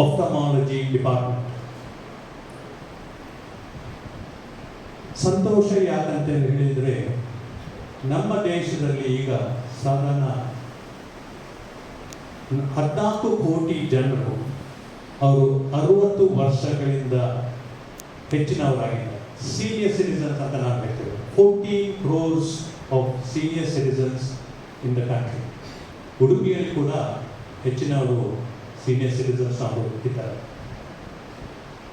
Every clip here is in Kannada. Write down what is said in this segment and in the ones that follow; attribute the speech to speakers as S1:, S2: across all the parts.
S1: ophthalmology department. ಸಂತೋಷ ಯಾಕಂತ ಹೇಳಿದರೆ ನಮ್ಮ ದೇಶದಲ್ಲಿ ಈಗ ಸಾಧಾರಣ ಹದಿನಾಲ್ಕು ಕೋಟಿ ಜನರು ಅವರು ಅರುವತ್ತು ವರ್ಷಗಳಿಂದ ಹೆಚ್ಚಿನವರಾಗಿದ್ದಾರೆ ಸೀನಿಯರ್ ಸಿಟಿಸನ್ಸ್ ಅಂತ ನಾವು ಹೇಳ್ತೇವೆ fourteen crores of senior citizens in the country ಉಡುಪಿಯಲ್ಲಿ ಕೂಡ ಹೆಚ್ಚಿನವರು ಸೀನಿಯರ್ ಸಿಟಿಸನ್ಸ್ ನಾವು ಇದ್ದಾರೆ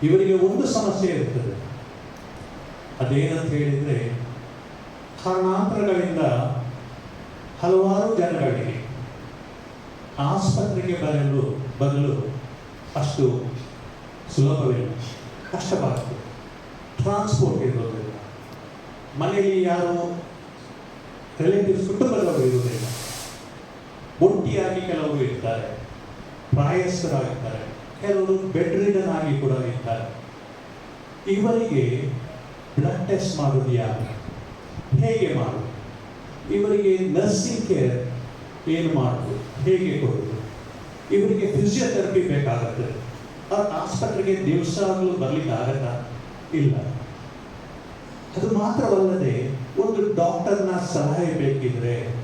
S1: ಇವರಿಗೆ ಒಂದು ಸಮಸ್ಯೆ ಇರ್ತದೆ ಅದೇನಂತ ಹೇಳಿದರೆ, ಕಾರಣಾಂತರಗಳಿಂದ ಹಲವಾರು ಜನಗಳಿಗೆ ಆಸ್ಪತ್ರೆಗೆ ಬರಲು ಬರಲು ಅಷ್ಟು ಸುಲಭವಿಲ್ಲ. ಕಷ್ಟವಾಗ್ತದೆ ಟ್ರಾನ್ಸ್ಪೋರ್ಟ್ ಇರೋದಿಲ್ಲ ಮನೆಯಲ್ಲಿ ಯಾರು ರಿಲೇಟಿವ್ಸ್ ಕುಟುಂಬದವರು ಇರುವುದಿಲ್ಲ. ಒಟ್ಟಿಯಾಗಿ ಕೆಲವರು ಇರ್ತಾರೆ. ಪ್ರಾಯಸ್ಥರಾಗಿರ್ತಾರೆ ಕೆಲವರು ಬೆಡ್ ಆಗಿ ಕೂಡ ಇರ್ತಾರೆ ಇವರಿಗೆ ಬ್ಲಡ್ ಟೆಸ್ಟ್ ಮಾಡೋದು ಯಾರು? ಹೇಗೆ ಮಾಡೋದು? ಇವರಿಗೆ ನರ್ಸಿಂಗ್ ಕೇರ್ ಏನು ಮಾಡೋದು? ಹೇಗೆ ಕೊಡೋದು? ಇವರಿಗೆ ಫಿಸಿಯೋಥೆರಪಿ ಬೇಕಾಗುತ್ತೆ. ಆ ಆಸ್ಪತ್ರೆಗೆ ದಿವಸಾಗಲೂ ಬರಲಿಕ್ಕೆ ಆಗತ್ತಾ ಇಲ್ಲ. ಅದು ಮಾತ್ರವಲ್ಲದೆ ಒಂದು ಡಾಕ್ಟರ್ನ ಸಲಹೆ ಬೇಕಿದ್ರೆ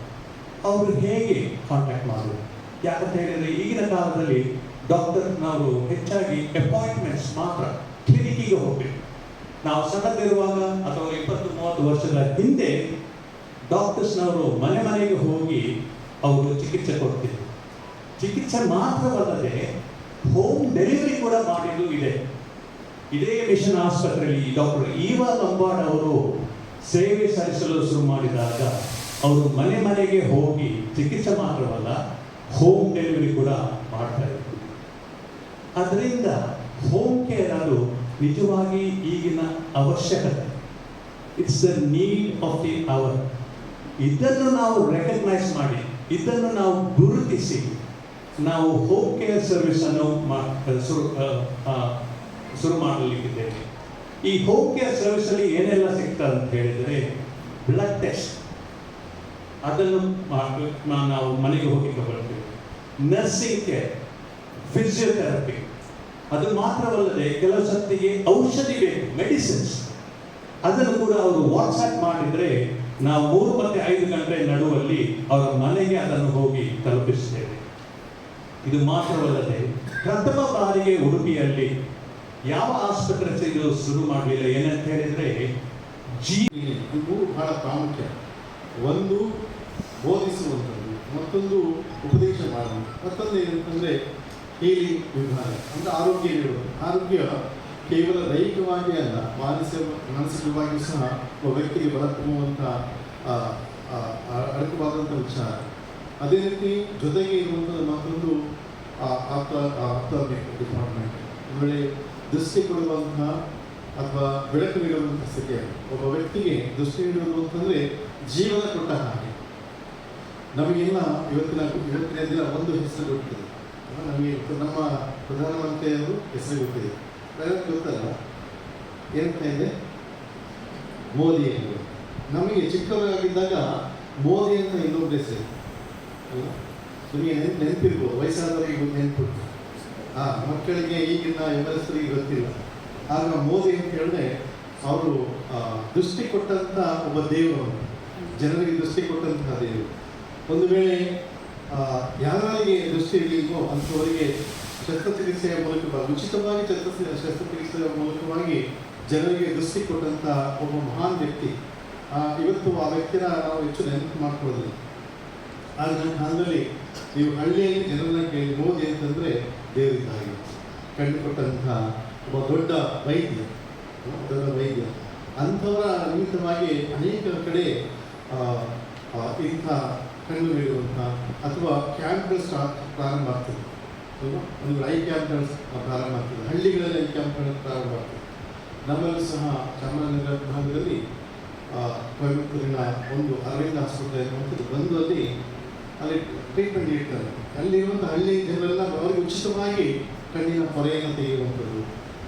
S1: ಅವರು ಹೇಗೆ ಕಾಂಟ್ಯಾಕ್ಟ್ ಮಾಡೋದು? ಯಾಕಂತ ಹೇಳಿದ್ರೆ ಈಗಿನ ಕಾಲದಲ್ಲಿ ಡಾಕ್ಟರ್ ನಾವು ಹೆಚ್ಚಾಗಿ ಅಪಾಯಿಂಟ್ಮೆಂಟ್ಸ್ ಮಾತ್ರ ಕ್ಲಿನಿಕ್ಕಿಗೆ ಹೋಗ್ಬೇಕು. ನಾವು ಸಣ್ಣದಿರುವಾಗ ಅಥವಾ ಇಪ್ಪತ್ತು, ಮೂವತ್ತು ವರ್ಷದ ಹಿಂದೆ ಡಾಕ್ಟರ್ಸ್ನವರು ಮನೆ ಮನೆಗೆ ಹೋಗಿ ಅವರು ಚಿಕಿತ್ಸೆ ಕೊಡ್ತಿದ್ರು. ಚಿಕಿತ್ಸೆ ಮಾತ್ರವಲ್ಲದೆ ಹೋಮ್ ಡೆಲಿವರಿ ಕೂಡ ಮಾಡಿದ್ದು ಇದೆ. ಇದೇ ಮಿಷನ್ ಆಸ್ಪತ್ರೆಯಲ್ಲಿ ಡಾಕ್ಟರ್ ಈವಾ ಲಂಬಾಡ್ ಅವರು ಸೇವೆ ಸಲ್ಲಿಸಲು ಶುರು ಮಾಡಿದಾಗ ಅವರು ಮನೆ ಮನೆಗೆ ಹೋಗಿ ಚಿಕಿತ್ಸೆ ಮಾತ್ರವಲ್ಲ ಹೋಮ್ ಡೆಲಿವರಿ ಕೂಡ ಮಾಡ್ತಾ ಇದ್ರು ಅದರಿಂದ ಹೋಮ್ ಕೇರ್ ಅದು ನಿಜವಾಗಿ ಈಗಿನ ಅವಶ್ಯಕತೆ. It's the need of the hour ಇದನ್ನು ನಾವು ರೆಕಗ್ನೈಸ್ ಮಾಡಿ, ಇದನ್ನು ನಾವು ಗುರುತಿಸಿ, ನಾವು ಹೋಮ್ ಕೇರ್ ಸರ್ವಿಸ್ ಅನ್ನು ಶುರು ಮಾಡಲಿಕ್ಕಿದ್ದೇವೆ. ಈ ಹೋಮ್ ಕೇರ್ ಸರ್ವಿಸ್ ಅಲ್ಲಿ ಏನೆಲ್ಲ ಸಿಗ್ತದೆ ಅಂತ ಹೇಳಿದರೆ ಬ್ಲಡ್ ಟೆಸ್ಟ್ ಅದನ್ನು ನಾವು ಮನೆಗೆ ಹೋಗಿ ತಗೊಳ್ತೀವಿ ನರ್ಸಿಂಗ್ ಕೇರ್ ಫಿಸಿಯೋಥೆರಪಿ. ಅದು ಮಾತ್ರವಲ್ಲದೆ ಕೆಲವು ಸತ್ತಿಗೆ ಔಷಧಿ ಬೇಕು, ಮೆಡಿಸಿನ್ಸ್. ಅದನ್ನು ಕೂಡ ಅವರು ವಾಟ್ಸ್ಆ್ಯಪ್ ಮಾಡಿದರೆ ನಾವು ಮೂರು ಮತ್ತೆ ಐದು ಗಂಟೆ ನಡುವಲ್ಲಿ ಅವರ ಮನೆಗೆ ಅದನ್ನು ಹೋಗಿ ತಲುಪಿಸ್ತೇವೆ. ಇದು ಮಾತ್ರವಲ್ಲದೆ ಪ್ರಥಮ ಬಾರಿಗೆ ಉಡುಪಿಯಲ್ಲಿ ಯಾವ ಆಸ್ಪತ್ರೆ ಇದು ಶುರು ಮಾಡಲಿಲ್ಲ ಏನಂತ ಹೇಳಿದರೆ
S2: ಜೀವಿ ಇದು ಬಹಳ ಪ್ರಾಮುಖ್ಯ. ಒಂದು ಬೋಧಿಸುವಂಥದ್ದು, ಮತ್ತೊಂದು ಉಪದೇಶ ಮಾಡುವುದು ಮತ್ತೊಂದು ಏನಂತಂದರೆ ಹೇಳಿ ವಿಭಾಗ ಅಂದರೆ ಆರೋಗ್ಯ ನಿರ್ವಹಣೆ ಆರೋಗ್ಯ ಕೇವಲ ದೈಹಿಕವಾಗಿ ಅಲ್ಲ, ಮಾನಸಿಕ ಮಾನಸಿಕವಾಗಿ ಸಹ ಒಬ್ಬ ವ್ಯಕ್ತಿಗೆ ಬಲ ತುಂಬುವಂಥ ಅಡಕವಾದಂಥ ವಿಚಾರ. ಅದೇ ರೀತಿ ಜೊತೆಗೆ ಇರುವಂಥದ್ದು ಮತ್ತೊಂದು ಆಪ್ತಾಮಿಕ್ ಡಿಪಾರ್ಟ್ಮೆಂಟ್ ಅಂದರೆ ದೃಷ್ಟಿ ಕೊಡುವಂತಹ ಅಥವಾ ಬೆಳಕು ನೀಡುವಂತಹ ಸ್ಥಿತಿ ಒಬ್ಬ ವ್ಯಕ್ತಿಗೆ ದೃಷ್ಟಿ ನೀಡುವುದು ಅಂತಂದರೆ ಜೀವನ ಕೊಟ್ಟ ಹಾಗೆ. ನಮಗೆಲ್ಲ ಇವತ್ತಿನ ಇವತ್ತಿನ ದಿನ ಒಂದು ಹೆಸರು ಗೊತ್ತಿದೆ? ನಮಗೆ ನಮ್ಮ ಪ್ರಧಾನಮಂತ್ರಿಯವರು ಹೆಸರು ಗೊತ್ತಿದೆ ಯಾರಿಗೆ ಗೊತ್ತಲ್ಲ, ಏನಂತ ಇದೆ ಮೋದಿ ಎಂದು ನಮಗೆ ಚಿಕ್ಕವರಾಗಿದ್ದಾಗ ಮೋದಿ ಅಂತ ಇನ್ನೊಬ್ಬ ಹೆಸರು ಅಲ್ಲ ನಿಮಗೆ ನೆನ್ಪು ನೆನಪಿರ್ಬೋದು ವಯಸ್ಸಾದವರಿಗೆ ನೆನಪು ಆ, ಮಕ್ಕಳಿಗೆ ಈಗಿನ ಎಂಬರಸ್ತರಿಗೆ ಗೊತ್ತಿಲ್ಲ. ಆಗ ಮೋದಿ ಅಂತ ಹೇಳಿದ್ರೆ ಅವರು ದೃಷ್ಟಿ ಕೊಟ್ಟಂತ ಒಬ್ಬ ದೇವರು ಜನರಿಗೆ ದೃಷ್ಟಿ ಕೊಟ್ಟಂತಹ ದೇವರು. ಒಂದು ವೇಳೆ ಯಾರಿಗೆ ದೃಷ್ಟಿ ಇರಲಿಲ್ವೋ ಅಂಥವರಿಗೆ ಶಸ್ತ್ರಚಿಕಿತ್ಸೆಯ ಮೂಲಕ ಉಚಿತವಾಗಿ ಶಸ್ತ್ರ, ಶಸ್ತ್ರಚಿಕಿತ್ಸೆಯ ಮೂಲಕವಾಗಿ ಜನರಿಗೆ ದೃಷ್ಟಿ ಕೊಟ್ಟಂತ ಒಬ್ಬ ಮಹಾನ್ ವ್ಯಕ್ತಿ ಇವತ್ತು ಆ ವ್ಯಕ್ತಿನ ನಾವು ಹೆಚ್ಚು ನೆನಪು ಮಾಡ್ಕೊಳ್ಳೋದಿಲ್ಲ. ನನ್ನ ಕಾಲದಲ್ಲಿ ನೀವು ಹಳ್ಳಿಯಲ್ಲಿ ಜನರನ್ನ ಕೇಳಿ, ಮೋದಿ ಅಂತಂದ್ರೆ ದೇವರಿದ್ದಾಗಿ. ಕಂಡು ಕೊಟ್ಟಂತಹ ಒಬ್ಬ ದೊಡ್ಡ ವೈದ್ಯ? ದೊಡ್ಡ ವೈದ್ಯ. ಅಂಥವರ ನಿಮಿತ್ತವಾಗಿ ಅನೇಕ ಕಡೆ ಇಂಥ ಕಣ್ಣು ನೀಡುವಂಥ ಅಥವಾ ಕ್ಯಾಂಪ್ಗಳು ಪ್ರಾರಂಭ ಆಗ್ತದೆ? ಒಂದು ಐ ಕ್ಯಾಂಪ್ಗಳು ಪ್ರಾರಂಭ ಆಗ್ತದೆ. ಹಳ್ಳಿಗಳಲ್ಲಿ ಐ ಕ್ಯಾಂಪ್ಗಳು ಪ್ರಾರಂಭ ಆಗ್ತದೆ. ನಮ್ಮಲ್ಲೂ ಸಹ ಚಾಮರಾಜನಗರ ಭಾಗದಲ್ಲಿ ಕೊಯಮತ್ತೂರಿನ ಒಂದು ಅರವಿಂದ ಆಸ್ಪತ್ರೆ ಅನ್ನುವಂಥದ್ದು ಬಂದು ಅಲ್ಲಿ ಅಲ್ಲಿ ಟ್ರೀಟ್ಮೆಂಟ್ ನೀಡ್ತಾರೆ. ಅಲ್ಲಿರುವಂಥ ಹಳ್ಳಿ ಜನರೆಲ್ಲ ಅವರಿಗೆ ಉಚಿತವಾಗಿ ಕಣ್ಣಿನ ಪೊರೆಯನ್ನು ತೆಗೆಯುವಂಥದ್ದು.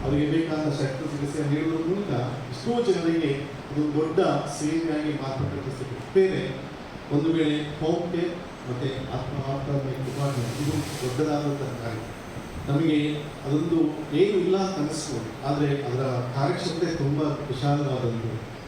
S2: ಅವರಿಗೆ ಬೇಕಾದ ಶಸ್ತ್ರಚಿಕಿತ್ಸೆ ನೀಡುವುದರ ಮೂಲಕ ಎಷ್ಟೋ ಜನರಿಗೆ ಇದು ದೊಡ್ಡ ಸೇವೆಯಾಗಿ ಮಾರ್ಪಟ್ಟ ಬೇರೆ ಒಂದು ವೇಳೆ ಹೋಮ್ ಕೇರ್ ಮತ್ತು ಆತ್ಮ ಆತ್ಮ ಡಿಪಾರ್ಟ್ಮೆಂಟ್ ಇದು ದೊಡ್ಡದಾದಂತಹ ಕಾರ್ಯ ನಮಗೆ ಅದೊಂದು ಏನು ಇಲ್ಲ ಅಂತ ಅನಿಸ್ಬೋದು ಆದರೆ ಅದರ ಕಾರ್ಯಕ್ಷಮತೆ ತುಂಬ ವಿಶಾಲವಾದದ್ದು